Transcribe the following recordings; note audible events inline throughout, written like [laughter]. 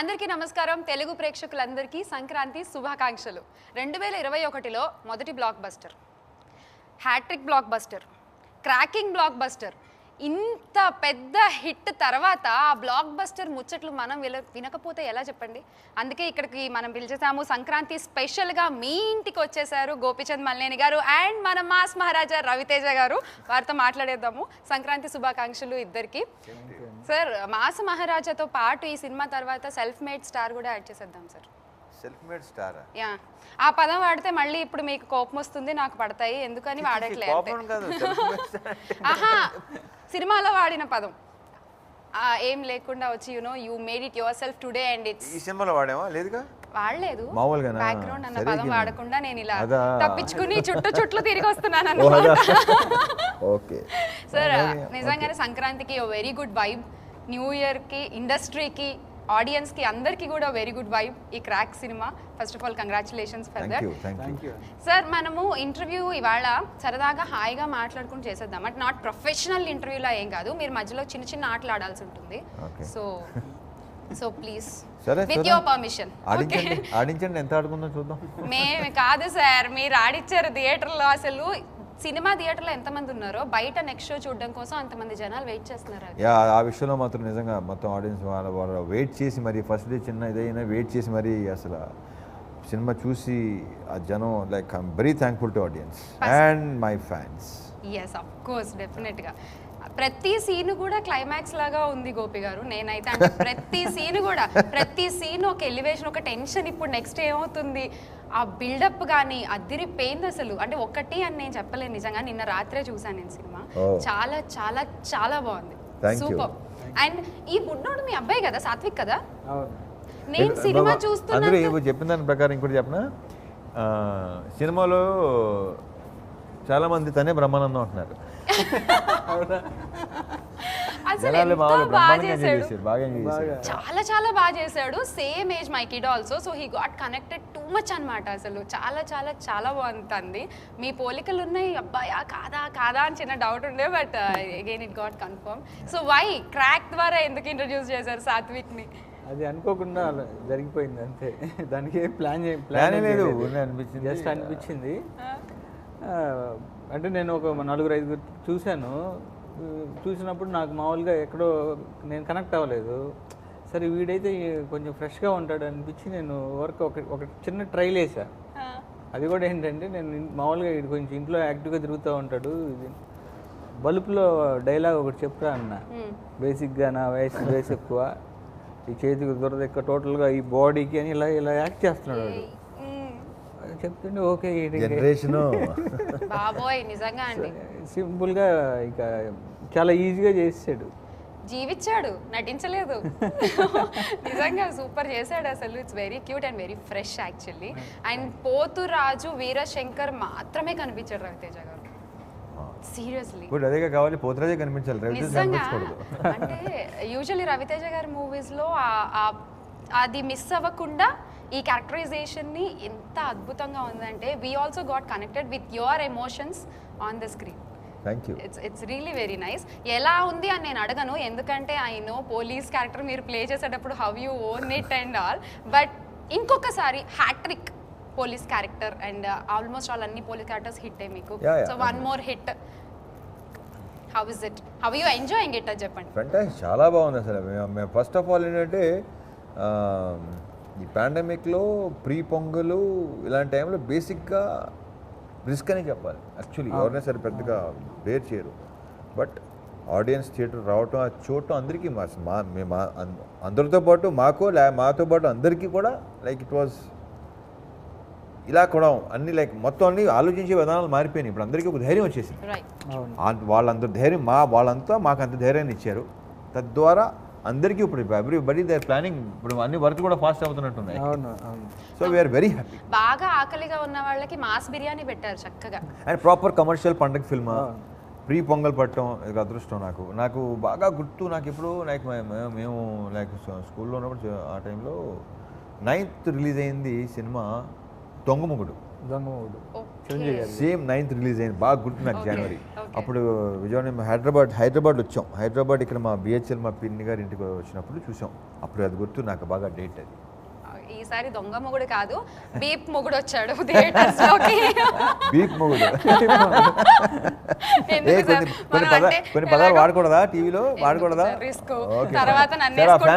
అందరికీ నమస్కారం. తెలుగు ప్రేక్షకులందరికీ సంక్రాంతి శుభాకాంక్షలు. రెండు వేల ఇరవై ఒకటిలో మొదటి blockbuster hattrick blockbuster cracking blockbuster ఇంత పెద్ద హిట్ తర్వాత ఆ బ్లాక్ బస్టర్ ముచ్చట్లు మనం వినకపోతే ఎలా చెప్పండి? అందుకే ఇక్కడికి మనం పిలిచేసాము సంక్రాంతి స్పెషల్గా మీ ఇంటికి వచ్చేసారు గోపిచంద్ మల్లేని గారు అండ్ మన మాస్ మహారాజా రవితేజ గారు. వారితో మాట్లాడేద్దాము. సంక్రాంతి శుభాకాంక్షలు ఇద్దరికి. సార్ మాస మహారాజాతో పాటు ఈ సినిమా తర్వాత సెల్ఫ్ మేడ్ స్టార్ కూడా యాడ్ చేసేద్దాం sir. Self made star yeah. ఆ పదం వాడితే మళ్ళీ ఇప్పుడు మీకు కోపం వస్తుంది నాకు పడతాయి ఎందుకని వాడట్లేదు. కోపం కాదు ఆహా సినిమాలో వాడిన పదం. ఆ, ఏం లేకుండా వచ్చి you know you made it yourself today and it's ఈ సినిమాలో వాడేమా లేదుగా? వాడలేదు. మామూలుగానా? బ్యాక్గ్రౌండ్ అన్న పదం. వాడకుండా నేను ఇలా అదా? తప్పించుకుని చుట్టు చుట్లు తిరిగి వస్తున్నాను ఓ, అన్నమాట? [laughs] ఓకే. సార్ నిజంగానే సంక్రాంతికి వెరీ గుడ్ వైబ్ న్యూ ఇయర్కి ఇండస్ట్రీకి ఆడియన్స్కి అందరికీ కూడా వెరీ గుడ్ వైబ్ ఈ crack cinema. First of all congratulations for that you sir మనము ఇంటర్వ్యూ ఇవాళ సరదాగా హాయిగా మాట్లాడుకుని చేసేద్దాం. అంటే నాట్ ప్రొఫెషనల్ ఇంటర్వ్యూలా ఏం కాదు. మీరు మధ్యలో చిన్న చిన్న ఆటలు ఆడాల్సి ఉంటుంది. సో సో ప్లీజ్ సరే విత్. యువర్ పర్మిషన్ ఆడించండి ఎంత ఆడుకుందాం చూద్దాం. మేము కాదు సార్ మీరు ఆడిచ్చారు థియేటర్లో అసలు. సినిమా థియేటర్లో ఎంతమంది ఉన్నారో బయట నెక్స్ట్ షో చూడడం కోసం అంతమంది జనాలు వెయిట్ చేస్తున్నారు. యా ఆ విషయంలో మాత్రం నిజంగా మొత్తం ఆడియన్స్ వాళ్ళ వాళ్ళ వెయిట్ చేసి మరి ఫస్ట్ డే చిన్న ఇదైనా వెయిట్ చేసి మరి అసలు సినిమా చూసి ఆ జనం like I'm very thankful to audience and my fans yes of course డెఫినెట్గా ప్రతి సీన్ కూడా క్లైమాక్స్ లాగా ఉంది గోపి గారు. నేనైతే అంటే ప్రతి సీన్ కూడా ప్రతి సీన్ ఒక ఎలివేషన్ ఒక టెన్షన్ ఇప్పుడు నెక్స్ట్ ఏమవుతుంది? ఆ బిల్డప్ కానీ అదిరిపోయింది అసలు. అంటే ఒకటి అని నేను చెప్పలేను నిజంగా. నిన్న రాత్రే చూసాను నేను సినిమా. చాలా చాలా చాలా బాగుంది. సూపర్. అండ్ ఈ బుడ్డోడు మీ అబ్బాయి కదా? సాత్విక్ కదా? అవును. నేను సినిమా చూస్తున్నా చెప్పిన దాని ప్రకారం ఇంకోటి చెప్పనా? ఆ, సినిమాలో చాలా మంది తనే బ్రహ్మానందం అంటున్నారు. అసలు జనాలు ఎంత మామూలు బాగా బ్రహ్మాండంగా ఎంజాయ్ చేశాడు. చేశారు బాగా ఎంజాయ్ చేశారు. చాలా చాలా బాగా చేశాడు. Same age my kid also so he got connected too much అనమాట అసలు. చాలా చాలా చాలా బాగుంటుంది. మీ పోలికలు ఉన్నాయి అబ్బాయా కాదా కాదా అని చిన్న డౌట్ ఉండే but again it got confirm so why crack ద్వారా ఎందుకు ఇంట్రడ్యూస్ చేశారు సాత్విక్ని? అది అనుకోకుండా అలా జరిగిపోయింది అంతే. దానికి ఏం ప్లాన్ ప్లాన్ లేదు అనిపించింది. జస్ట్ అనిపించింది. అంటే నేను ఒక నలుగురు ఐదుగురు చూశాను. చూసినప్పుడు నాకు మామూలుగా ఎక్కడో నేను కనెక్ట్ అవ్వలేదు. సరే వీడైతే కొంచెం ఫ్రెష్గా ఉంటాడు అనిపించి నేను వర్క్ ఒక ఒక చిన్న ట్రైల్ వేసా అది కూడా ఏంటంటే నేను మామూలుగా వీడు కొంచెం ఇంట్లో యాక్టివ్గా తిరుగుతూ ఉంటాడు. ఇది బల్బులో డైలాగ్ ఒకటి చెప్తా అన్న. బేసిక్గా నా వయసు వయసు ఎక్కువ. ఈ చేతికి దురద ఎక్కువ టోటల్గా ఈ బాడీకి అని ఇలా ఇలా యాక్ట్ చేస్తున్నాడు చెప్తుంటే ఓకే జనరేషన్. బాబోయ్ నిజంగా అండి. సింపుల్గా ఇక చాలా ఈజీగా చేసాడు జీవించాడు నటించలేదు. [laughs] నిజంగా సూపర్ చేశాడు అసలు. It's very cute and very fresh actually and Pothuraju Veerashankar మాత్రమే కనిపించాడు రవితేజ గారు. సీరియస్లీ ఇప్పుడు అదేగా కావాలి పోతరాజే కనిపించాలి రవితేజ అంటే యూజువల్లీ రవితేజ గారి మూవీస్లో అది మిస్ అవ్వకుండా ఈ క్యారెక్టరైజేషన్ని ఎంత అద్భుతంగా ఉందంటే we also got connected with your emotions on the screen thank you it's it's really very nice ఎలా ఉంది అని నేను అడగను ఎందుకంటే ఐ నో పోలీస్ క్యారెక్టర్ మీరు ప్లే చేసేటప్పుడు have you own it and all but ఇంకొకసారి hattrick police character and almost all అన్ని పోలీస్ క్యారెక్టర్స్ హిట్ మీకు. So one more hit how is it how you enjoying it చెప్పండి? Fantastic చాలా బాగుంది అసలు. మేము ఫస్ట్ ఆఫ్ ఆల్ ఏంటంటే ఆ, ఈ పాండమిక్లో ప్రీ పొంగలు ఇలాంటి టైంలో బేసిక్గా రిస్క్ అని చెప్పాలి. యాక్చువల్లీ ఎవరైనా సరే పెద్దగా బేర్ చేయరు. బట్ ఆడియన్స్ థియేటర్ రావటం అది చూడటం అందరికీ మా మా మేము అందరితో పాటు మాకు లే మాతో పాటు అందరికీ కూడా లైక్ ఇట్ వాజ్ ఇలా కూడా అన్ని లైక్ మొత్తం అన్ని ఆలోచించే విధానాలు మారిపోయినాయి. ఇప్పుడు అందరికీ ఒక ధైర్యం వచ్చేసింది. ఆ- వాళ్ళందరూ ధైర్యం మా వాళ్ళంతా మాకు అంత ధైర్యాన్ని ఇచ్చారు. తద్వారా అందరికీ ఇప్పుడు ఎవ్రీబడి దే ప్లానింగ్ ఇప్పుడు అన్ని వర్క్ కూడా ఫాస్ట్ అవుతున్నట్టున్నాయి. అవును అవును. సో వీఆర్ వెరీ హ్యాపీ బాగా ఆకలిగా ఉన్న వాళ్ళకి మాస్ బిర్యానీ పెట్టారు చక్కగా. అండ్ ప్రాపర్ కమర్షియల్ పండగ ఫిల్మ్ ప్రీ పొంగల్ పట్టడం ఇది అదృష్టం నాకు. నాకు బాగా గుర్తు నాకు ఇప్పుడు లైక్ మేము లైక్ స్కూల్లో ఉన్నప్పుడు ఆ టైంలో నైన్త్ రిలీజ్ అయింది సినిమా దొంగముగుడు దొంగ గారు సేమ్ నైన్త్ రిలీజ్ అయింది. బాగా గుర్తు నాకు జనవరి. అప్పుడు విజయవాడ హైదరాబాద్ హైదరాబాద్ వచ్చాం. హైదరాబాద్ ఇక్కడ మా బిహెచ్ఎల్ మా పిన్ని గారి ఇంటికి వచ్చినప్పుడు చూసాం. అప్పుడు అది గుర్తు నాకు బాగా డేట్ అది. ఈసారి దొంగ మొగుడు కాదు బీప్ మొగుడు వచ్చాడు థియేటర్స్లోకి బీప్ మొగుడు. [laughs] కొన్ని పదాలు వాడకూడదా టీవీలో? వాడకూడదా. Okay. తర్వాత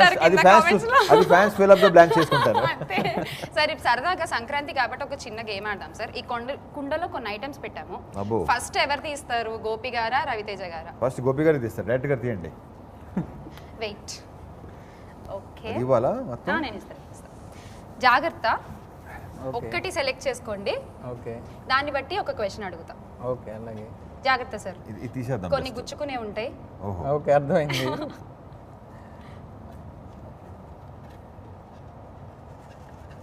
సరే, అది ఫ్యాన్స్ ఫిల్ అప్ బ్లాంక్ చేసుకుంటారు. ఇప్పుడు సరదాగా సంక్రాంతి కాబట్టి ఒక చిన్న గేమ్ ఆడదాం సార్. ఈ కొండ కుండలో కొన్ని ఐటమ్స్ పెట్టాము. ఫస్ట్ ఎవరు తీస్తారు? గోపి గారా రవితేజ గారా? ఫస్ట్ గోపి గారు తీస్తారు. డైరెక్ట్ గారు తీయండి. వెయిట్ ఓకే ఇవ్వాలా మొత్తం? నేను ఇస్తాను. జాగ్రత్త. ఒక్కటి సెలెక్ట్ చేసుకోండి. ఓకే. దాన్ని బట్టి ఒక క్వశ్చన్ అడుగుతాం. ఓకే అలాగే. జాగ్రత్త సార్. ఇది తీసేద్దాం కొన్ని గుచ్చుకునే ఉంటాయి. ఓహో. ఓకే అర్థమైంది.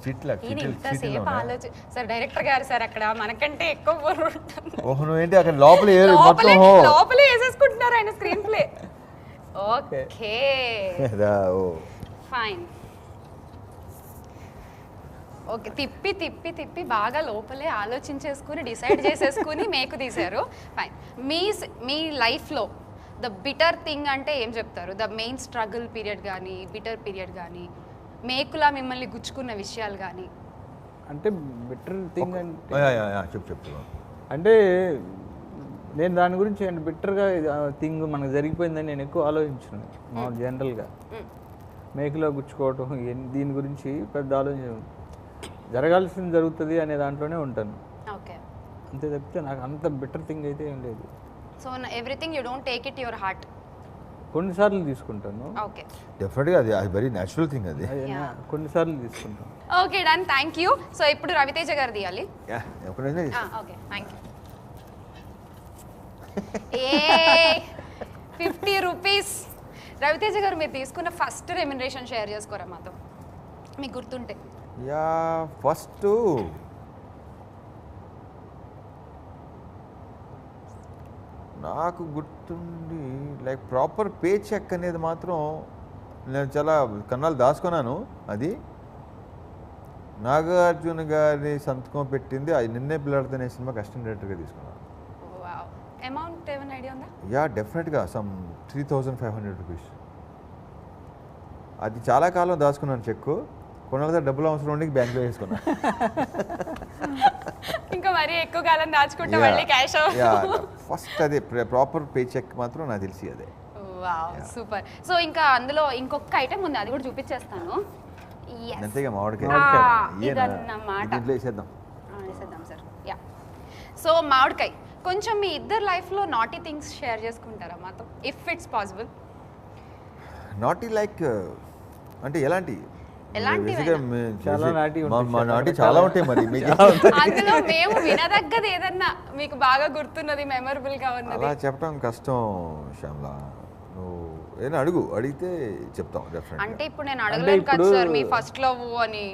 చిట్ల ఈయన చిట్లు ఇంతసేపు ఆలోచి సార్ డైరెక్టర్ గారు సార్ అక్కడ మనకంటే ఎక్కువ బుర్ర ఉంటుంది ఓహో నువ్వు ఏంటి అక్కడ లోపల మొత్తం లోపలే వేసేసుకుంటున్నారు ఆయన screenplay. Okay. Fine. Okay తిప్పి తిప్పి తిప్పి బాగా లోపలే ఆలోచించేసుకుని డిసైడ్ చేసేసుకుని మేకు తీశారు. ఫైన్ మీ మీ లైఫ్లో ద బిటర్ థింగ్ అంటే ఏం చెప్తారు? ద మెయిన్ స్ట్రగుల్ పీరియడ్ కానీ బిటర్ పీరియడ్ కానీ మేకులా మిమ్మల్ని గుచ్చుకున్న విషయాలు కానీ? అంటే బెటర్ థింగ్ అంటే చెప్పు చెప్పు. అంటే నేను దాని గురించి అంటే బెటర్గా థింగ్ మనకు జరిగిపోయిందని నేను ఎక్కువ ఆలోచించను. మా. జనరల్గా మేకులో గుచ్చుకోవటం దీని గురించి పెద్ద ఆలోచన జరగాల్సింది జరుగుతుంది అనే దాంట్లోనే ఉంటాను. ఓకే. అంతే తప్పితే నాకు అంత బెటర్ థింగ్ అయితే ఏం లేదు. So everything you don't take it your heart. కొన్నిసార్లు తీసుకుంటాను. ఓకే. డెఫినెట్గా అది అది వెరీ న్యాచురల్ థింగ్ అది. కొన్నిసార్లు తీసుకుంటాను. Okay done. Thank you. So ఇప్పుడు రవితేజ గారు తీయాలి. యా, ఎప్పుడైనా okay thank you a fifty rupees Ravi Teja గారు మీరు తీసుకున్న ఫస్ట్ రెమ్యునరేషన్ షేర్ చేసుకోరా మాతో? మీకు గుర్తుంటే. Yeah first. నాకు గుర్తుండి లైక్ ప్రాపర్ పే చెక్ అనేది మాత్రం నేను చాలా కన్నాలు దాచుకున్నాను అది. నాగార్జున గారి సంతకం పెట్టింది అది నిన్నే పిల్లాడితేనే సినిమా కష్టం డైరెక్టర్గా తీసుకున్నాను. అమౌంట్ ఏమైనా ఐడియా ఉందా? యా డెఫినెట్గా some three thousand five hundred rupees. అది చాలా కాలం దాచుకున్నాను చెక్కు. కొన్నాళ్ళ డబ్బులు అవసరం ఉండి బ్యాంక్లో వేసుకున్నా. [laughs] ఇంకా మరీ ఎక్కువ కాలం దాచుకుంటే మళ్ళీ క్యాష్ ఫస్ట్ అదే ప్రాపర్ పే చెక్ మాత్రం నాకు తెలిసి అదే. సూపర్ సో ఇంకా అందులో ఇంకొక ఐటమ్ ఉంది అది కూడా చూపించేస్తాను. అంతేగా మామిడికాయ. వేసేద్దాం. వేసేద్దాం సార్ యా సో మామిడికాయ. కొంచెం మీ ఇద్దరు లైఫ్లో నాటీ థింగ్స్ షేర్ చేసుకుంటారా మాతో? ఇఫ్ ఇట్స్ పాసిబుల్ నాటి లైక్ అంటే ఎలాంటి? చాలా మా- ఉంటాయి, మా చాలా నాటి రకాల. చాలా ఉంటాయి మరి అందులో మేము వినదగ్గది ఏదన్నా మీకు బాగా గుర్తున్నది మెమరబుల్గా ఉన్నది? అలా చెప్పడం కష్టం శ్యామ్లా. నువ్వు ఏదైనా అడుగు అడిగితే చెప్తాం డెఫినెట్ అంటే ఇప్పుడు నేను అడగలేను కదా సార్ మీ ఫస్ట్ లవ్ అని.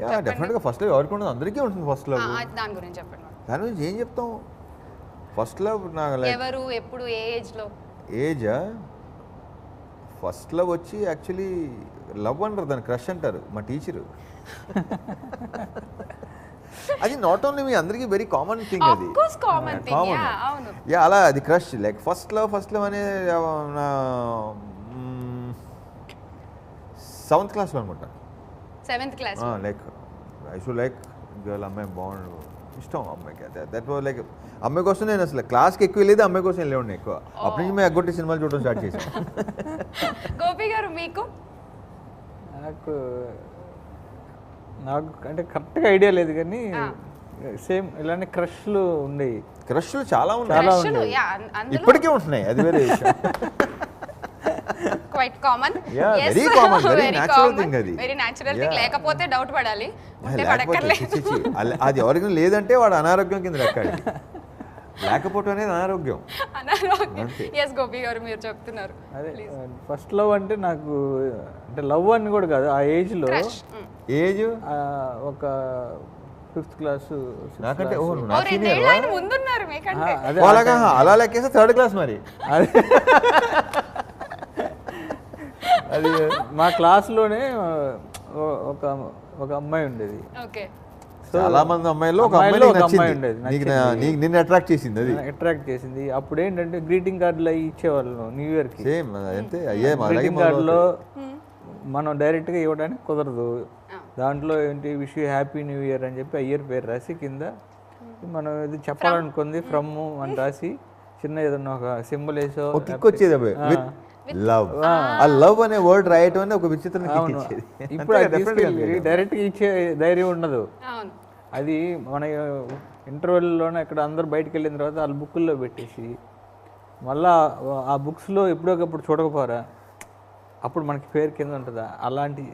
యా డెఫినెట్గా ఫస్ట్ లవ్ ఎవరికి ఉండదు అందరికీ ఉంటుంది ఫస్ట్ లవ్ దాని గురించి చెప్పండి. దాని గురించి ఏం చెప్తాం? ఫస్ట్ లవ్ నాకు ఎవరు ఎప్పుడు ఏ ఏజ్లో? ఏజ్ ఫస్ట్ లవ్ వచ్చి యాక్చువల్లీ లవ్ అంటారు దాన్ని క్రష్ అంటారు మా టీచరు. అది నాట్ ఓన్లీ మీ అందరికీ వెరీ కామన్ థింగ్ అది. అవును. యా అలా అది crush. Like first love first love అనే సెవెంత్ క్లాస్లో అనుకుంటా seventh class like I should like girl అమ్మాయి బాగుండు ఇష్టం అమ్మాయికి దట్ వాజ్ లైక్ అమ్మాయి కోసం నేను అసలు క్లాస్కి ఎక్కువ వెళ్ళేది అమ్మాయి కోసం వెళ్ళే ఎక్కువ. అప్పటి నుంచి మేము ఎగ్గొట్టి సినిమాలు చూడడం స్టార్ట్ చేసాం. [laughs] గోపి గారు మీకు? నాకు నాకు అంటే కరెక్ట్గా ఐడియా లేదు కానీ సేమ్ ఇలాంటి క్రష్లు ఉండేవి. క్రష్లు చాలా ఉన్నాయి. ఇప్పటికీ ఉంటున్నాయి అది వేరే విషయం. Quite common very common, very natural thing అది. Very natural thing. లేకపోతే డౌట్ పడాలి. అది ఎవరికి లేదంటే వాడు అనారోగ్యం కింద లెక్కాడు [laughs] లేకపోవటం అనేది అనారోగ్యం. అనారోగ్యం. అంతే. ఎస్ గోపి గారు మీరు చెప్తున్నారు. అదే ఫస్ట్ లవ్ అంటే నాకు అంటే లవ్ అని కూడా కాదు ఆ ఏజ్లో ఏజ్ ఒక ఫిఫ్త్ క్లాస్ నాకంటే ఓ ఓ నా రెండేళ్ళు సీనియర్ ఆయన ముందున్నారు మీకంటే. అదే అలాగా అలా లెక్కేస్తే థర్డ్ క్లాస్ మరి. అదే. అది మా క్లాస్లోనే ఒక ఒక అమ్మాయి ఉండేది. ఓకే చాలా మంది అమ్మాయిల్లో ఒక అమ్మాయిలో అమ్మాయి ఒక అమ్మాయి నచ్చింది. ఉండేది, నీకు నిన్ను అట్రాక్ట్ చేసింది అది. అట్రాక్ట్ చేసింది. అప్పుడు ఏంటంటే గ్రీటింగ్ కార్డులు అవి ఇచ్చేవాళ్ళు న్యూ ఇయర్కి సేమ్ అంతే. అయ్యే మా అలాగే గ్రీటింగ్ కార్డులో మనం డైరెక్ట్గా ఇవ్వడానికి కుదరదు. దాంట్లో ఏంటి wish you happy new year అని చెప్పి ఆ ఇయర్ పేరు రాసి కింద మనం ఇది చెప్పాలనుకుంది ఫ్రమ్ అని రాసి చిన్న ఏదన్నా ఒక సింబల్ వేసో కిక్ వచ్చేది విత్ లవ్ ఆ. లవ్ అనే వర్డ్ రాయటం ఒక ఇచ్చేది. ఇప్పుడు. డైరెక్ట్గా ఇచ్చే ధైర్యం ఉండదు. అవును. అది మన ఇంటర్వెల్లోనే ఇక్కడ అందరూ బయటికి వెళ్ళిన తర్వాత వాళ్ళ బుక్కుల్లో పెట్టేసి మళ్ళా ఆ బుక్స్లో ఎప్పుడోకప్పుడు చూడకపోరా అప్పుడు మనకి పేరు కింద ఉంటుందా? అలాంటి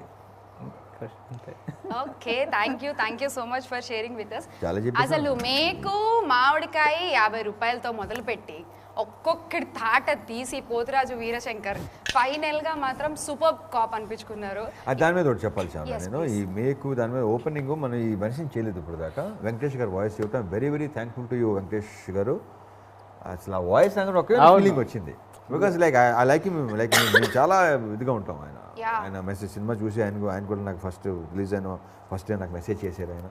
అంతే. Okay thank you thank you so much for sharing with us. అసలు మేకు మామిడికాయ యాభై రూపాయలతో మొదలుపెట్టి ఒక్కొక్కటి తాట తీసి పోతురాజు వీరశంకర్ ఫైనల్గా మాత్రం సూపర్ కాప్ అనిపించుకున్నారు. దాని మీద ఒకటి చెప్పాలి చాలా నేను. ఈ మేకు దాని మీద ఓపెనింగ్ మనం ఈ మనిషిని చేయలేదు ఇప్పుడు దాకా. వెంకటేష్ గారు వాయిస్ ఇవ్వటం very very thankful to you Venkatesh గారు. అసలు ఆ వాయిస్ అనేది ఒకే ఫీలింగ్ వచ్చింది. Because like I like like మేము చాలా ఇదిగా ఉంటాం ఆయన. ఆయన మెసేజ్ సినిమా చూసి ఆయన ఆయన కూడా నాకు ఫస్ట్ రిలీజ్ అయిన ఫస్ట్ డే నాకు మెసేజ్ చేశారు ఆయన.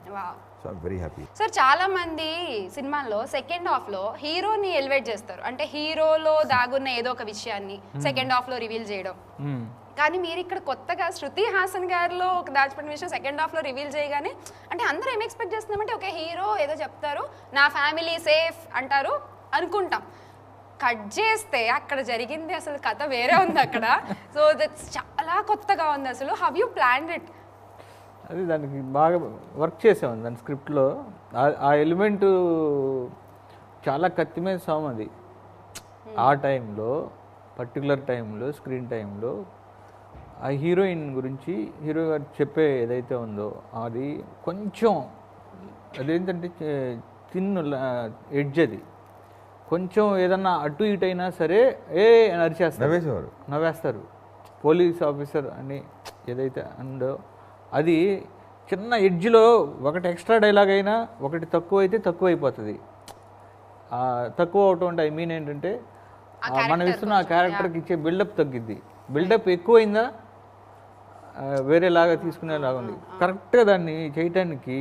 So I'm very happy sir చాలా మంది సినిమాల్లో సెకండ్ హాఫ్లో హీరోని ఎలివేట్ చేస్తారు. అంటే హీరోలో దాగున్న ఏదో ఒక విషయాన్ని సెకండ్ హాఫ్లో రివీల్ చేయడం. మ్మ్. కానీ మీరు ఇక్కడ కొత్తగా శృతి హాసన్ గారిలో ఒక దాచిపెట్టిన విషయం సెకండ్ హాఫ్లో రివీల్ చేయగానే అంటే అందరూ ఏం ఎక్స్పెక్ట్ చేస్తున్నామంటే ఒక హీరో ఏదో చెప్తారు నా ఫ్యామిలీ సేఫ్ అంటారు అనుకుంటాం. కట్ చేస్తే అక్కడ జరిగింది అసలు కథ వేరే ఉంది అక్కడ. [laughs] సో దట్స్ చాలా కొత్తగా ఉంది అసలు. హవ్ యూ ప్లాన్ ఇట్ అది దానికి బాగా వర్క్ చేసాం దాని స్క్రిప్ట్లో ఆ- ఎలిమెంట్ చాలా కత్తిమైన సామ్ అది. ఆ టైంలో పర్టికులర్ టైంలో స్క్రీన్ టైంలో ఆ హీరోయిన్ గురించి హీరో గారు చెప్పే ఏదైతే ఉందో అది కొంచెం అదేంటంటే తిన్ ఎడ్జ్ అది. కొంచెం ఏదన్నా అటు ఇటు అయినా సరే ఏ అని అరిచేస్తారు నవ్వేసేవారు. నవ్వేస్తారు. పోలీస్ ఆఫీసర్ అని ఏదైతే అందో అది చిన్న ఎడ్జ్లో ఒకటి ఎక్స్ట్రా డైలాగ్ అయినా ఒకటి తక్కువ అయితే తక్కువ అయిపోతుంది ఆ, తక్కువ అవటం అంటే ఐ మీన్ ఏంటంటే ఆ, మనం ఇస్తున్న ఆ క్యారెక్టర్కి ఇచ్చే బిల్డప్ తగ్గిద్ది. బిల్డప్ ఎక్కువైందా? వేరేలాగా తీసుకునేలాగా ఉంది. కరెక్ట్గా దాన్ని చేయటానికి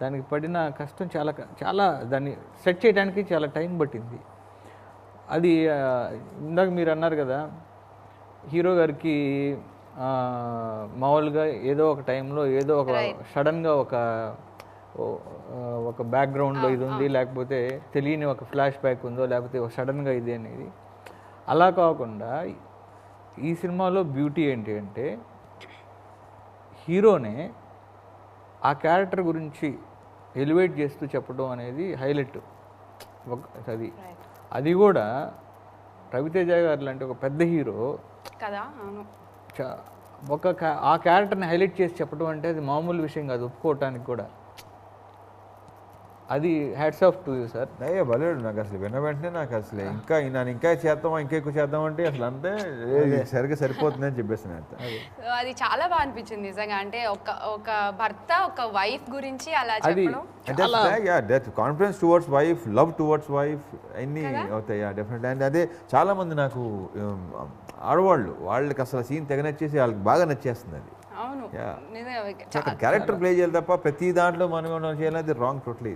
దానికి పడిన కష్టం చాలా చాలా దాన్ని సెట్ చేయడానికి చాలా టైం పట్టింది. అది ఇందాక మీరు అన్నారు కదా హీరో గారికి మామూలుగా ఏదో ఒక టైంలో ఏదో ఒక సడన్గా ఒక ఒక బ్యాక్గ్రౌండ్లో ఇది ఉంది లేకపోతే తెలియని ఒక ఫ్లాష్ బ్యాక్ ఉందో లేకపోతే ఒక సడన్గా ఇది అనేది. అలా కాకుండా ఈ సినిమాలో బ్యూటీ ఏంటి అంటే హీరోనే ఆ క్యారెక్టర్ గురించి ఎలివేట్ చేస్తూ చెప్పడం అనేది హైలైట్. ఒక అది అది కూడా రవితేజ గారు లాంటి ఒక పెద్ద హీరో కదా ఒక ఆ క్యారెక్టర్ని హైలైట్ చేసి చెప్పడం అంటే అది మామూలు విషయం కాదు ఒప్పుకోవటానికి కూడా. అది hats off to you sir అయ్యో బలేడు నాకు అసలు విన్న వెంటనే నాకు అసలు ఇంకా నన్ను ఇంకా చేద్దామా ఇంకా ఎక్కువ చేద్దామంటే అసలు అంతే. సరిగ్గా సరిపోతుంది అని చెప్పేసి అది. చాలా బాగా అనిపించింది నిజంగా. అంటే ఒక ఒక భర్త ఒక వైఫ్ గురించి అలా అది చెప్పడం confidence towards wife love towards wife అన్నీ అవుతాయి డెఫినెట్లీ అండ్ అదే చాలా మంది నాకు um, ఆడవాళ్ళు వాళ్ళకి అసలు సీన్ తెగ నచ్చేసి వాళ్ళకి బాగా నచ్చేస్తుంది అది. అవును. క్యారెక్టర్ ప్లే చేయాలి తప్ప ప్రతి దాంట్లో మనం ఏమన్నా చేయాలి అది wrong totally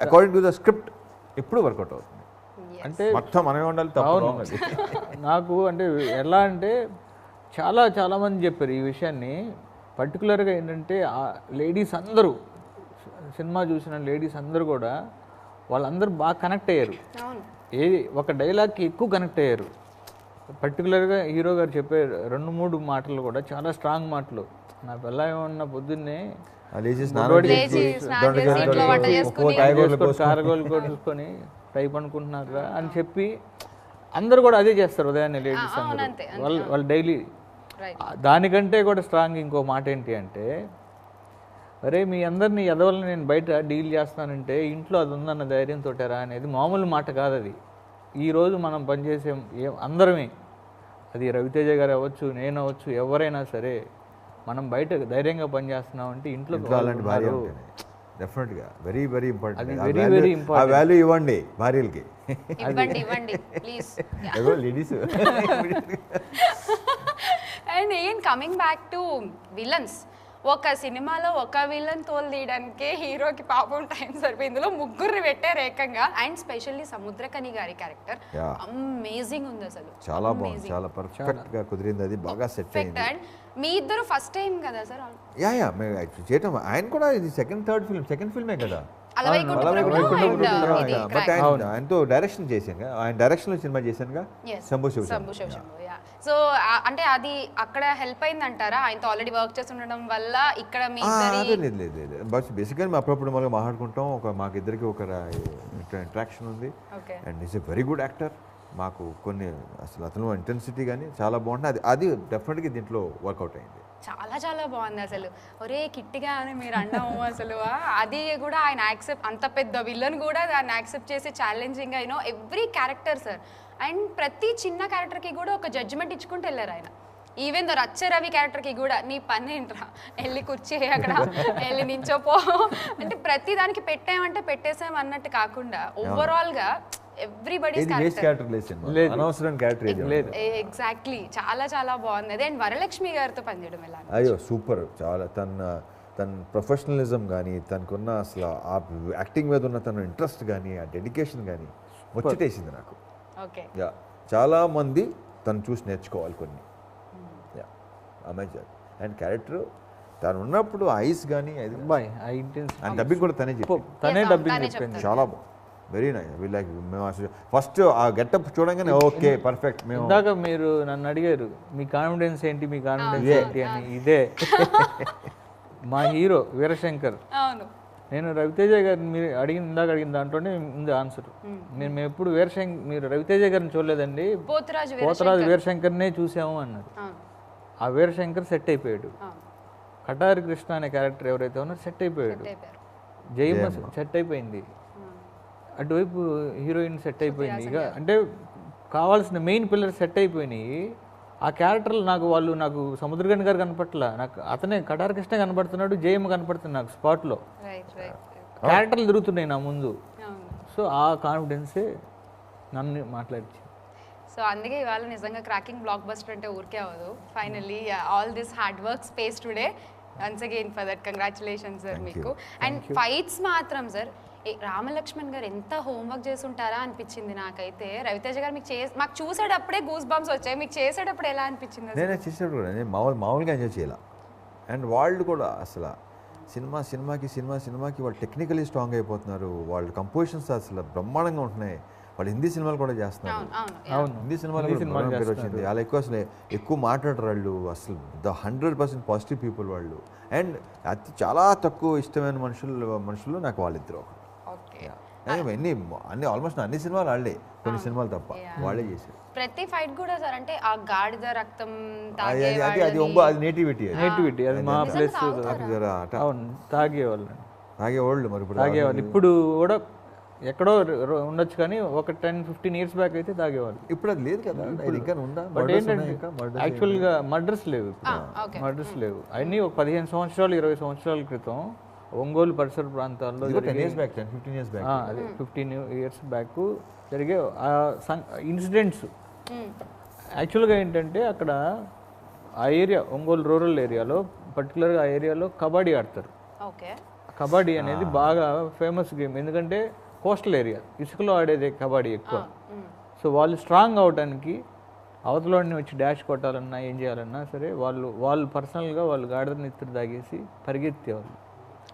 according to the script ఎప్పుడు వర్కౌట్ అవుతుంది? అంటే మొత్తం మనమే ఉండాలి తప్ప wrong అది. [laughs] నాకు అంటే ఎలా అంటే చాలా చాలా మంది చెప్పారు ఈ విషయాన్ని. పర్టికులర్గా ఏంటంటే ఆ లేడీస్ అందరూ సినిమా చూసిన లేడీస్ అందరూ కూడా వాళ్ళందరూ బాగా కనెక్ట్ అయ్యారు. అవును. ఏది ఒక డైలాగ్కి ఎక్కువ కనెక్ట్ అయ్యారు. పర్టికులర్గా హీరో గారు చెప్పే రెండు మూడు మాటలు కూడా చాలా స్ట్రాంగ్ మాటలు. నా పిల్ల ఏమన్నా పొద్దున్నే కారగోలు కొట్టుకొని టైప్ అనుకుంటున్నారా అని చెప్పి అందరూ కూడా అదే చేస్తారు ఉదయాన్నే లేడీస్ అందరూ. వాళ్ళు వాళ్ళు డైలీ. రైట్ దానికంటే కూడా స్ట్రాంగ్ ఇంకో మాట ఏంటి అంటే అరే మీ అందరినీ ఎదవల్ని నేను బయట డీల్ చేస్తానంటే ఇంట్లో అది ఉందన్న ధైర్యంతో రా అనేది మామూలు మాట కాదు అది. ఈరోజు మనం పనిచేసే ఏ అందరమే అది రవితేజ గారు అవ్వచ్చు నేను అవ్వచ్చు ఎవరైనా సరే మనం బయట ధైర్యంగా పనిచేస్తున్నామంటే ఇంట్లో ఇంట్లో అలాంటి భార్య డెఫినెట్గా very very important very, very ఆ important. వాల్యూ ఇవ్వండి భార్యలకి. లేడీస్ అండ్ ఏం కమింగ్ బ్యాక్ టు విలన్స్ ఒక సినిమాలో ఒక విలన్ తోలు తీయడానికే హీరోకి పాపం టైం సరిపోయి ఇందులో ముగ్గురిని పెట్టారు ఏకంగా. అండ్ స్పెషల్లీ సముద్రకని గారి క్యారెక్టర్. అమేజింగ్ ఉంది అసలు. చాలా బాగుంది. చాలా పర్ఫెక్ట్గా కుదిరింది అది. బాగా సెట్ పర్ఫెక్ట్ అయింది. అండ్ మీ ఇద్దరు ఫస్ట్ టైం కదా సార్? Yeah yeah. మేము చేయటం. ఆయన కూడా ఇది సెకండ్ థర్డ్ ఫిల్మ్ సెకండ్ ఫిల్మే కదా. బట్ ఆయన ఆయనతో డైరెక్షన్ చేశాను. ఆయన డైరెక్షన్లో సినిమా చేశానుగా. శంభు శివ శంభు శివ శంభు యా సో అంటే అది అక్కడ హెల్ప్ అయింది అంటారా ఆయనతో ఆల్రెడీ వర్క్ చేసి ఉండడం వల్ల ఇక్కడ మీ అదే ఇద్దరి లేదు లేదు లేదు. బట్ బేసిక్గా మేము అప్పుడప్పుడు మళ్ళీ మాట్లాడుకుంటాం. ఒక మాకిద్దరికి ఒక ఇంట్రాక్షన్ ఉంది. Okay and is a very good actor మాకు కొన్ని అసలు అతను ఇంటెన్సిటీ కానీ చాలా బాగుంటుంది. అది అది డెఫినెట్గా దీంట్లో వర్కౌట్ అయింది. చాలా చాలా బాగుంది అసలు. ఒరే కిట్టిగా అని మీరు అన్నాము అసలు. అది కూడా ఆయన యాక్సెప్ట్ అంత పెద్ద విలన్ కూడా దాన్ని యాక్సెప్ట్ చేసి ఛాలెంజింగ్ అయినో ఎవ్రీ క్యారెక్టర్ సార్ అండ్ ప్రతి చిన్న క్యారెక్టర్కి కూడా ఒక జడ్జిమెంట్ ఇచ్చుకుంటూ వెళ్ళారు ఆయన. ఈవెన్ ద రచ్చ రవి క్యారెక్టర్కి కూడా నీ పని ఏంట్రా? వెళ్ళి కూర్చే అక్కడ. వెళ్ళి నించోపో అంటే ప్రతి దానికి పెట్టామంటే పెట్టేసాం అన్నట్టు కాకుండా ఓవరాల్గా ఎగ్జాక్ట్లీ చాలా చాలా బాగుంది. అదే అండ్ వరలక్ష్మి గారితో పనిచేయడం ఎలా అయ్యో సూపర్ చాలా తన తన ప్రొఫెషనలిజం కానీ తనకున్న అసలు ఆ యాక్టింగ్ మీద ఉన్న తన ఇంట్రెస్ట్ కానీ ఆ డెడికేషన్ కానీ ముచ్చటేసింది నాకు. యా చాలా మంది తను చూసి నేర్చుకోవాలి కొన్ని. యా అమెజాన్ అండ్ క్యారెక్టర్ తను ఉన్నప్పుడు ఐస్ కానీ అది బాయ్ ఆ ఇంటెన్స్ అండ్ డబ్బింగ్ కూడా తనే చెప్పి తనే డబ్బింగ్ చెప్పింది. చాలా బాగుంది వెరీ నైస్ వీ లైక్ మేము ఫస్ట్ ఆ గెటప్ చూడంగానే ఓకే పర్ఫెక్ట్ మేము ఇందాక మీరు నన్ను అడిగారు మీ కాన్ఫిడెన్స్ ఏంటి? మీ కాన్ఫిడెన్స్ ఇదే. ఏంటి? అని. ఇదే. [laughs] మా హీరో వీరశంకర్. అవును. నేను రవితేజ గారిని మీరు అడిగిన ఇందాక అడిగిన దాంట్లోనే ఉంది ఆన్సర్. నేను మేము ఎప్పుడు వీరశంకర్ మీరు రవితేజ గారిని చూడలేదండి. పోతురాజు పోతరాజు వీరశంకర్నే చూసాము అన్నారు. ఆ. వీరశంకర్ సెట్ అయిపోయాడు. కటారి కృష్ణ అనే క్యారెక్టర్ ఎవరైతే ఉన్నారో సెట్ అయిపోయాడు. జయమ్మ సెట్ అయిపోయింది. అటువైపు హీరోయిన్ సెట్ అయిపోయింది ఇక. అంటే కావాల్సిన మెయిన్ పిల్లర్ సెట్ అయిపోయినాయి. ఆ క్యారెక్టర్లు నాకు వాళ్ళు నాకు సముద్రగని గారు కనపట్ల. నాకు అతనే కటార కృష్ణ కనపడుతున్నాడు జయమ్మ కనపడుతుంది నాకు స్పాట్లో. క్యారెక్టర్లు తిరుగుతున్నాయి నా ముందు. సో ఆ కాన్ఫిడెన్సే నన్ను మాట్లాడించింది సో అందుకే ఇవాళ నిజంగా క్రాకింగ్ బ్లాక్ బస్టర్ అంటే ఊరికే అవ్వదు. Finally all this hard work pays today once again for that congratulations sir మీకు. అండ్ ఫైట్స్ మాత్రం సార్ రామలక్ష్మణ్ గారు ఎంత హోంవర్క్ చేసి ఉంటారా అనిపించింది నాకైతే. రవితేజ గారు మీకు చే మాకు చూసేటప్పుడే గూస్ బంప్స్ వచ్చాయి. మీకు చేసేటప్పుడు ఎలా అనిపించింది? నేనే చేసేటప్పుడు కూడా నేను మామూలు మామూలుగా ఎంజాయ్ చేయాల. అండ్ వాళ్ళు కూడా అసలు సినిమా సినిమాకి సినిమా సినిమాకి వాళ్ళు టెక్నికలీ స్ట్రాంగ్ అయిపోతున్నారు. వాళ్ళ కంపోజిషన్స్ అసలు బ్రహ్మాండంగా ఉంటున్నాయి. వాళ్ళు హిందీ సినిమాలు కూడా చేస్తున్నారు. అవును అవును అవును. హిందీ సినిమాలు పేరు చేస్తున్నారు. వచ్చింది. వాళ్ళు ఎక్కువ అసలు ఎక్కువ మాట్లాడరు వాళ్ళు. అసలు the hundred percent positive people వాళ్ళు. అండ్ అతి చాలా తక్కువ ఇష్టమైన మనుషులు మనుషులు నాకు వాళ్ళిద్దరు. ఒకరు ఎన్ని అన్ని ఆల్మోస్ట్ అన్ని సినిమాలు వాళ్ళే. కొన్ని సినిమాలు తప్ప వాళ్ళే చేశారు ప్రతి ఫైట్ కూడా సార్ అంటే ఆ గాడిద రక్తం అది అది- అది నేటివిటీ అది నేటివిటీ అది. మా ప్లస్ నాకు జర అట అవును తాగేవాళ్ళు తాగేవాళ్ళు మరి ఇప్పుడు తాగేవాళ్ళు. ఇప్పుడు కూడా ఎక్కడో ర- ఉండొచ్చు కానీ ఒక టెన్ ఫిఫ్టీన్ ఇయర్స్ బ్యాక్ అయితే తాగేవాళ్ళు. ఇప్పుడు అది లేదు కదా. అది ఇంకా ఉందా? బట్ ఏంటంటే యాక్చువల్గా మర్డర్స్ లేవు. ఓకే. మర్డర్స్ లేవు. అన్నీ ఒక పదిహేను సంవత్సరాలు ఇరవై సంవత్సరాల క్రితం ఒంగోలు పరిసర ప్రాంతాల్లో ఫిఫ్టీన్ ఇయర్స్ బ్యాక్ ఆ, అదే ఫిఫ్టీన్ ఇయర్స్ బ్యాక్ జరిగే ఇన్సిడెంట్స్ యాక్చువల్గా ఏంటంటే అక్కడ ఆ ఏరియా ఒంగోలు రూరల్ ఏరియాలో పర్టికులర్గా ఆ ఏరియాలో కబడ్డీ ఆడతారు. ఓకే. కబడ్డీ అనేది బాగా ఫేమస్ గేమ్ ఎందుకంటే కోస్టల్ ఏరియా ఇసుకలో ఆడేదే కబడ్డీ ఎక్కువ. సో వాళ్ళు స్ట్రాంగ్ అవడానికి అవతలని వచ్చి డాష్ కొట్టాలన్నా ఏం చేయాలన్నా సరే వాళ్ళు వాళ్ళు పర్సనల్గా వాళ్ళు గాడిద నెత్తురు తాగేసి పరిగెత్తేవాళ్ళు.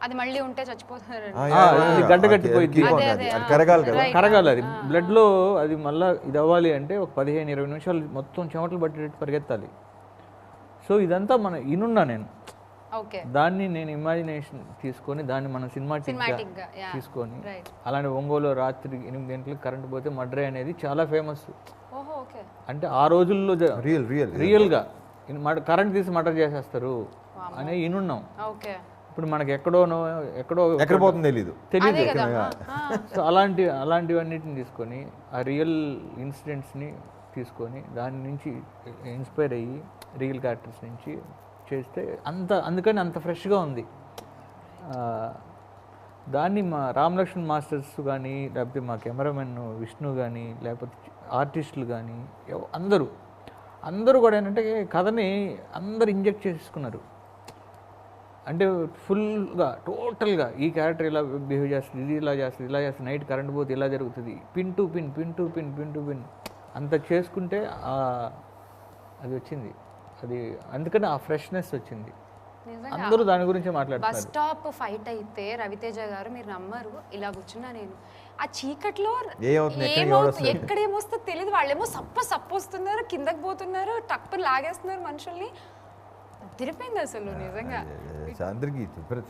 అది మళ్ళీ ఉంటే చచ్చిపోతారు గడ్డ కట్టిపోయింది కరగాలి కదా? కరగాలి అది బ్లడ్లో అది మళ్ళీ ఇది అవ్వాలి అంటే ఒక పదిహేను ఇరవై నిమిషాలు మొత్తం చెమటలు పట్టేటట్టు పరిగెత్తాలి. సో ఇదంతా మన ఇనున్నా నేను. ఓకే. దాన్ని నేను ఇమాజినేషన్ తీసుకొని దాన్ని మన సినిమాటిక్ తీసుకొని రైట్ అలానే ఒంగోలు రాత్రి ఎనిమిది గంటలకు కరెంట్ పోతే మడ్రే అనేది చాలా ఫేమస్. ఓహో ఓకే. అంటే ఆ రోజుల్లో రియల్ రియల్ రియల్గా కరెంట్ తీసి మర్డర్ చేసేస్తారు అనే ఇనున్నాం. ఓకే. ఇప్పుడు మనకి ఎక్కడోనో ఎక్కడో ఎక్కడ పోతుందో తెలీదు. అదే కదా. ఆ, సో అలాంటి అలాంటివన్నిటిని తీసుకొని ఆ రియల్ ఇన్సిడెంట్స్ని తీసుకొని దాని నుంచి ఇన్స్పైర్ అయ్యి రియల్ క్యారెక్టర్స్ నుంచి చేస్తే అంత అందుకని అంత ఫ్రెష్గా ఉంది. ఆ, దాన్ని మా రామలక్ష్మణ్ మాస్టర్స్ కానీ లేకపోతే మా కెమెరామెన్ విష్ణు కానీ లేకపోతే ఆర్టిస్టులు కానీ అందరూ అందరూ కూడా ఏంటంటే కథని అందరు ఇంజెక్ట్ చేసుకున్నారు. అంటే ఫుల్గా టోటల్గా ఈ క్యారెక్టర్ ఇలా బిహేవ్ చేస్తుంది ఇది ఇలా చేస్తుంది ఇలా చేస్తుంది నైట్ కరెంట్ పోతే ఇలా జరుగుతుంది. Pin to pin pin to pin pin to pin. అంత చేసుకుంటే ఆ- అది వచ్చింది. అది అందుకని ఆ ఫ్రెష్నెస్ వచ్చింది. అందరూ దాని గురించి బస్ మాట్లాడుతున్నారు స్టాప్ ఫైట్ అయితే రవితేజ గారు మీరు నమ్మరు ఇలా కూర్చున్నా నేను. ఆ చీకట్లో ఏమవుతుంది? ఎక్కడ ఏమొస్తుందో తెలియదు వాళ్ళేమో సప్ప సప్ప వస్తున్నారు కిందకి పోతున్నారు టక్కుని లాగేస్తున్నారు మనుషుల్ని. తిరిపోయింది అసలు నిజంగా. అందరికి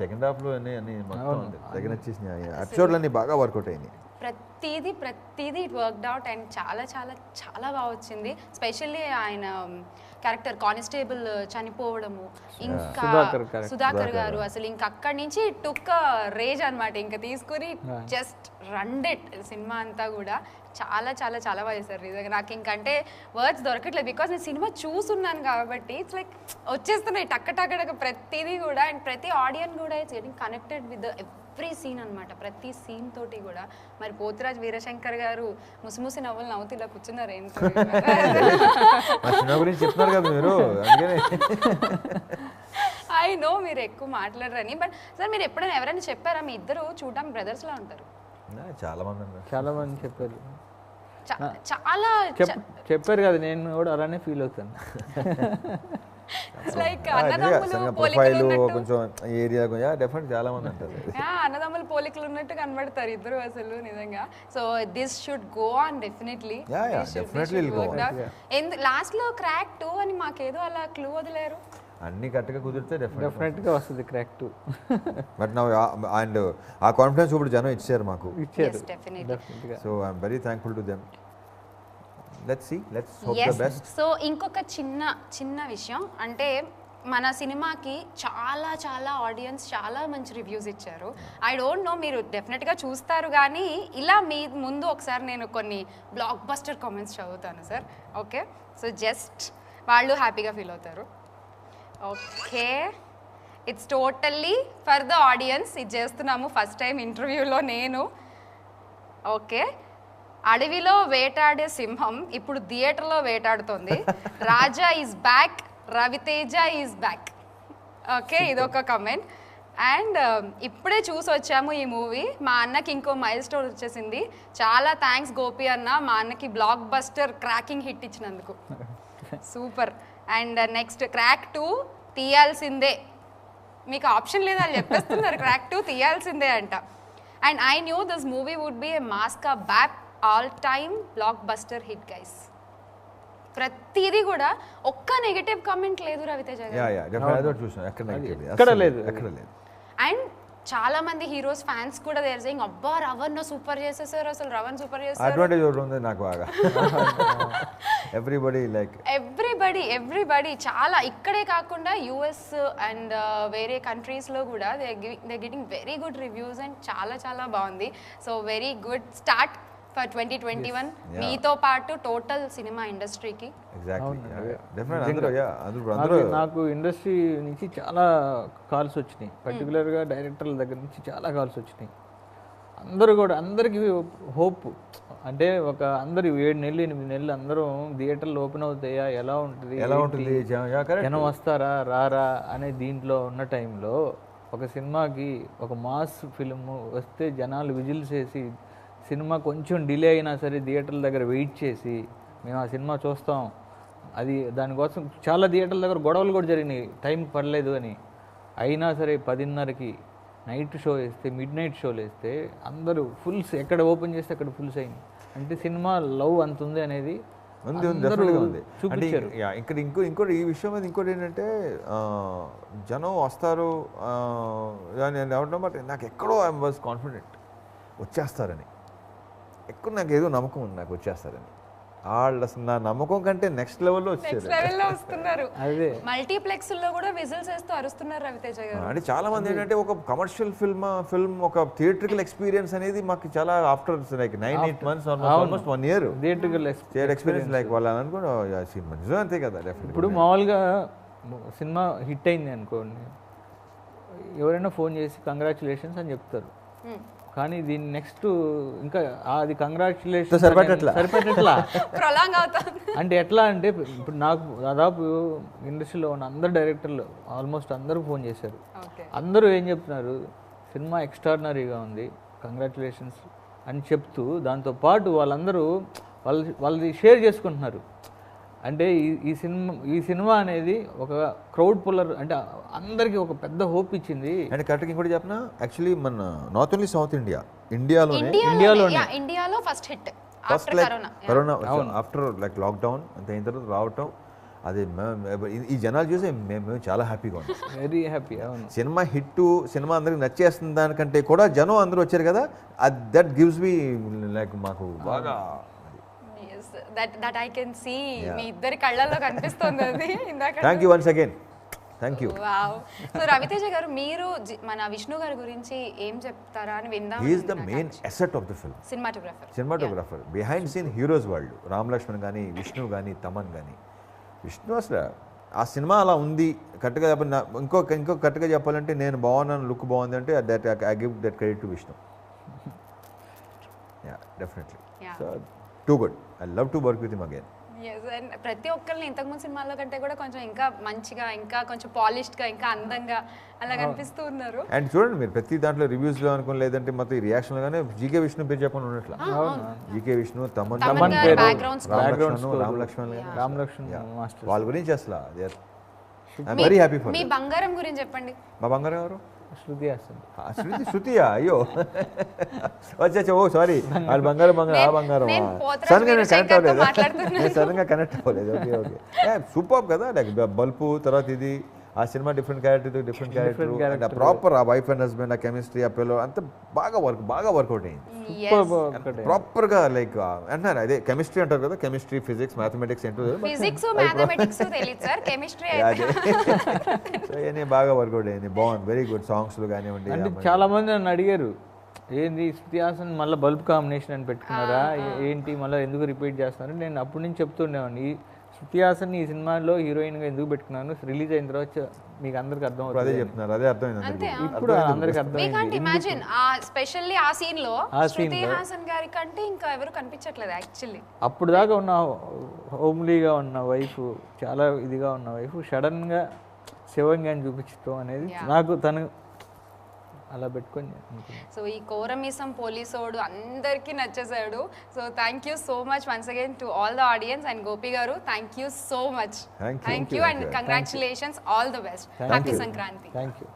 సెకండ్ హాఫ్లో అన్ని అన్ని మొత్తం సెకండ్ వచ్చేసినాయి ఎపిసోడ్లన్నీ బాగా వర్కౌట్ అయినాయి. ప్రతిదీ ప్రతిదీ ఇట్ వర్క్డ్ అవుట్ అండ్ చాలా చాలా చాలా బాగా వచ్చింది. స్పెషల్లీ ఆయన క్యారెక్టర్ కానిస్టేబుల్ చనిపోవడము. ఇంకా సుధాకర్ గారు అసలు ఇంక అక్కడి నుంచి టుక్ రేజ్ అన్నమాట. ఇంకా తీసుకుని జస్ట్ రండెట్ సినిమా అంతా కూడా చాలా చాలా చాలా బాగా చేశారు నిజంగా. నాకు ఇంకంటే వర్డ్స్ దొరకట్లేదు బికాస్ నేను సినిమా చూసున్నాను కాబట్టి ఇట్స్ లైక్ వచ్చేస్తున్నాయి టక్క టక్క టక్క ప్రతిదీ కూడా. అండ్ ప్రతి ఆడియన్ కూడా it's getting connected with every scene అన్నమాట. ప్రతి సీన్ తోటి కూడా మరి పోతురాజ్ వీరశంకర్ గారు ముసిముసి నవ్వులు నవ్వుతూ ఇలా కూర్చున్నారు ఏంటో గురించి చెప్తున్నారు కదా మీరు ఐ నో మీరు ఎక్కువ మాట్లాడరని బట్ సార్ మీరు ఎప్పుడైనా ఎవరైనా చెప్పారా? మీ ఇద్దరు చూడడానికి brothers లా ఉంటారు. నా, చాలా మంది ఉన్నారు. చాలా మంది చెప్పారు. చాలా చెప్ చెప్పారు కదా నేను కూడా అలానే ఫీల్ అవుతాను. [laughs] లైక్ అన్నదమ్ములు పోలికలు కొంచెం ఏరియా కొంచెం డెఫినెట్ చాలా మంది అంటారు ఆ, అన్నదమ్ములు పోలికలు ఉన్నట్టు కనబడతారు ఇద్దరు అసలు నిజంగా. So this should go on definitely. ఎందు లాస్ట్లో క్రాక్ టూ అని మాకేదో అలా క్లూ వదిలేరు. అన్ని కరెక్ట్గా కుదిరితే డెఫినెట్ డెఫినెట్గా వస్తుంది. క్రాక్ టూ బట్ నా అండ్ ఆ కాన్ఫిడెన్స్ ఇప్పుడు జనం ఇచ్చారు మాకు. ఇచ్చారు. So I'm very thankful to them let's see let's hope the best so ఇంకొక చిన్న చిన్న విషయం. అంటే మన సినిమాకి చాలా చాలా ఆడియన్స్ చాలా మంచి రివ్యూస్ ఇచ్చారు. ఐ డోంట్ నో మీరు డెఫినెట్గా చూస్తారు కానీ ఇలా మీ ముందు ఒకసారి నేను కొన్ని బ్లాక్ బస్టర్ కామెంట్స్ చదువుతాను సార్ ఓకే సో జస్ట్ వాళ్ళు హ్యాపీగా ఫీల్ అవుతారు. Okay it's totally for the audience ఇది చేస్తున్నాము ఫస్ట్ టైం ఇంటర్వ్యూలో నేను. ఓకే అడవిలో వేటాడే సింహం ఇప్పుడు థియేటర్లో వేటాడుతోంది. Raja is back Ravi Teja is back okay ఇదొక కమెంట్ అండ్ ఇప్పుడే చూసి వచ్చాము ఈ మూవీ మా అన్నకి ఇంకో మైల్ స్టోన్ వచ్చేసింది. చాలా థ్యాంక్స్ గోపి అన్న. మా అన్నకి బ్లాక్ బస్టర్ క్రాకింగ్ హిట్ ఇచ్చినందుకు. Super and next Krack two తీయాల్సిందే. మీకు ఆప్షన్ లేదు చెప్పేస్తున్నారు. క్రాక్ టూ తీయాల్సిందే అంట. And I knew this movie would be a మాస్కా back all time blockbuster hit guys ప్రతిదీ కూడా ఒక్క నెగటివ్ కామెంట్ లేదు రవితేజ ఎక్కడ లేదు. ఎక్కడ అండ్ చాలా మంది హీరోస్ ఫ్యాన్స్ కూడా దేర్ సేయింగ్ అబ్బా రవణ్ సూపర్ చేసేసారు అసలు రవణ్ సూపర్ చేస్తారు అడ్వాంటేజ్ ఒకటి ఉంది నాకు బాగా. ఎవ్రీబడి లైక్ ఎవ్రీబడి ఎవ్రీబడి చాలా ఇక్కడే కాకుండా యుఎస్ అండ్ వేరే కంట్రీస్లో కూడా they they getting very good reviews and చాలా చాలా బాగుంది. So very good start for twenty twenty one. మీతో పాటు టోటల్ సినిమా ఇండస్ట్రీకి ఎగ్జాక్ట్లీ అదే. డెఫినెట్ అందరూ యా అందరూ నాకు ఇండస్ట్రీ నుంచి చాలా కాల్స్ వచ్చినాయి. పర్టికులర్గా డైరెక్టర్ల దగ్గర నుంచి చాలా కాల్స్ వచ్చినాయి. అందరూ కూడా అందరికీ హోప్ అంటే ఒక అందరు ఏడు నెలలు ఎనిమిది నెలలు అందరూ థియేటర్లు ఓపెన్ అవుతాయా? ఎలా ఉంటుంది? ఎలా? ఉంటుంది? జనం వస్తారా? రారా? అనే దీంట్లో ఉన్న టైంలో ఒక సినిమాకి ఒక మాస్ ఫిల్మ్ వస్తే జనాలు విజిల్స్ వేసి సినిమా కొంచెం డిలే అయినా సరే థియేటర్ల దగ్గర వెయిట్ చేసి మేము ఆ సినిమా చూస్తాం. అది దానికోసం చాలా థియేటర్ల దగ్గర గొడవలు కూడా జరిగినాయి. టైం పడలేదు అని. అయినా సరే పదిన్నరకి నైట్ షో వేస్తే మిడ్ నైట్ షోలు వేస్తే అందరూ ఫుల్స్ ఎక్కడ ఓపెన్ చేస్తే అక్కడ ఫుల్స్ అయింది అంటే సినిమా లవ్ అంత ఉంది అనేది ఉంది ఉంది. డెఫినెట్గా అంటే ఇక్కడ ఇంకో ఇంకోటి ఈ విషయం మీద ఇంకోటి ఏంటంటే జనం వస్తారు నేను ఎవరినో బట్ నాకు ఎక్కడో ఐఎమ్ వాజ్ కాన్ఫిడెంట్. వచ్చేస్తారని. ఎక్కువ నాకు ఏదో నమ్మకం ఉంది నాకు వచ్చేస్తారని. వాళ్ళు అసలు నా నమ్మకం కంటే నెక్స్ట్ లెవెల్లో నెక్స్ట్ వచ్చారు లెవెల్లో వస్తున్నారు. అదే. మల్టీప్లెక్స్లో కూడా విజిల్స్ వేస్తూ అరుస్తున్నారు రవితేజ గారు. అంటే చాలా మంది ఏంటంటే ఒక కమర్షియల్ ఫిల్మ్ ఫిల్మ్ ఒక థియేట్రికల్ ఎక్స్పీరియన్స్ అనేది మాకు చాలా after like nine eight months almost one year. థియేటర్కి థియేటర్ ఎక్స్పీరియన్స్. లైక్ వాళ్ళు అనుకుని సినిమా నిజం అంతే కదా ఇప్పుడు మామూలుగా సినిమా హిట్ అయింది అనుకోండి ఎవరైనా ఫోన్ చేసి కంగ్రాచులేషన్స్ అని చెప్తారు. కానీ దీని నెక్స్ట్ ఇంకా అది కంగ్రాచులేషన్ సరిపెట్టట్లా. సరిపెట్టట్లా ప్రొలాంగ్ అవుతుంది అంటే ఎట్లా అంటే ఇప్పుడు నాకు దాదాపు ఇండస్ట్రీలో ఉన్న అందరు డైరెక్టర్లు ఆల్మోస్ట్ అందరూ ఫోన్ చేశారు. ఓకే. అందరూ ఏం చెప్తున్నారు? సినిమా ఎక్స్ట్రాడినరీగా ఉంది కంగ్రాచులేషన్స్ అని చెప్తూ దాంతోపాటు వాళ్ళందరూ వాళ్ళ వాళ్ళది షేర్ చేసుకుంటున్నారు. అంటే ఈ ఈ సినిమా ఈ సినిమా అనేది ఒక క్రౌడ్ పుల్లర్ అంటే అందరికీ ఒక పెద్ద హోప్ ఇచ్చింది. అండ్ కరెక్ట్గా ఇంకోటి చెప్పిన? యాక్చువల్లీ మన నాట్ ఓన్లీ సౌత్ ఇండియా ఇండియాలోనే ఇండియాలో ఇండియాలో first hit first after like corona corona after like lockdown అంత అయిన తర్వాత రావటం అది ఈ- జనాలు చూసి మేము మేము చాలా హ్యాపీగా ఉన్నాం. వెరీ హ్యాపీ సినిమా హిట్ సినిమా అందరికి నచ్చేస్తున్న దానికంటే కూడా జనం అందరూ వచ్చారు కదా దట్ గివ్స్ మీ లైక్ మాకు బాగా that that I can see మీ ఇద్దరి కళ్ళల్లో కనిపిస్తుంది అది ఇందాక thank you once again thank you wow so Ravi Teja గారు మీరు మన విష్ణు గారి గురించి ఏం చెప్తారా అని విందాం he's the main asset of the film cinematographer cinematographer behind scene heroes వాళ్ళు. రామ్ లక్ష్మణ్ కానీ విష్ణు కానీ తమన్ కానీ విష్ణు అసలు ఆ సినిమా అలా ఉంది. కరెక్ట్గా చెప్పాలి. ఇంకో ఇంకో కరెక్ట్గా చెప్పాలంటే నేను బాగున్నాను లుక్ బాగుంది అంటే that I give that credit to Vishnu yeah definitely Yeah. So too good I love to work with him again ప్రతి ఒక్కరిని ఇంతకుముందు సినిమాల్లో కంటే కూడా కొంచెం ఇంకా మంచిగా ఇంకా కొంచెం పాలిష్డ్గా ఇంకా అందంగా అలా కనిపిస్తూ ఉన్నారు. అండ్ చూడండి మీరు ప్రతి దాంట్లో రివ్యూస్లో అనుకుని లేదంటే మొత్తం ఈ రియాక్షన్లో కానీ జీకే విష్ణు పేరు చెప్పండి ఉన్నట్ల. జీకే విష్ణు తమన్ తమన్. రామ్ Background లక్ష్మణ్. రామ్ లక్ష్మణ్ వాళ్ళ గురించి అసలు వెరీ హ్యాపీ ఫర్ మీ బంగారం గురించి చెప్పండి. మా బంగారం ఎవరు? శృతి హాసన్ ఆ, శృతి శృతియా? అయ్యో. వచ్చా ఓ సారీ. వాళ్ళు బంగారం బంగారం ఆ బంగారం సడన్గా నేను కనెక్ట్ అవ్వలేదు. సడన్గా కనెక్ట్ అవ్వలేదు. Okay okay. సూపర్ కదా లైక్ బల్పు తర్వాత ఇది. ఆ cinema different character different character and proper ఆ వైఫ్ అండ్ హస్బెండ్ ఆ కెమిస్ట్రీ ఆ పిల్లలు అంత బాగా వర్క్ బాగా వర్కౌట్ అయింది. ఒకటే ప్రాపర్గా లైక్ అంటున్నారు అదే కెమిస్ట్రీ అంటారు కదా కెమిస్ట్రీ ఫిజిక్స్ మ్యాథమెటిక్స్ ఏంటో ఫిజిక్స్ మ్యాథమెటిక్స్ తెలియదు సార్. కెమిస్ట్రీ [laughs] అదే. [laughs] బాగా వర్కౌట్ అయింది. బాగుంది. వెరీ గుడ్ సాంగ్స్లు కానివ్వండి అంటే చాలా మంది నన్ను అడిగారు ఏంది శృతి హాసన్ మళ్ళీ బల్బ్ కాంబినేషన్ అని పెట్టుకున్నారా? ఏంటి మళ్ళీ ఎందుకు రిపీట్ చేస్తున్నారు? నేను అప్పటి నుంచి చెప్తుండేవాడిని ఈ శృతి హాసన్ ఈ సినిమాలో హీరోయిన్గా ఎందుకు పెట్టుకున్నాను? రిలీజ్ అయిన తర్వాత మీకు అందరికి అర్థం ఇప్పుడు అదే అవుతుంది చెప్తున్నారు అదే అర్థమైంది. ఇప్పుడు అందరికి వీ అర్థమైంది. కాంట్ ఇమాజిన్ ఆ స్పెషల్లీ ఆ సీన్లో ఆ శృతి. హాసన్ గారి కంటే ఇంకా ఎవరు కనిపించట్లేదు యాక్చువల్లీ అప్పుడు దాకా ఉన్న హోమ్లీగా ఉన్న వైఫ్ చాలా ఇదిగా ఉన్న వైఫ్ సడన్గా శివంగాన్ని చూపించడం అనేది నాకు తను అలా పెట్టుకొని సో ఈ కోరమీసం పోలీసోడు అందరికీ నచ్చేసాడు so thank you so much once again to all the audience and Gopi గారు. Thank you so much. Thank you and congratulations all the best happy Sankranti thank you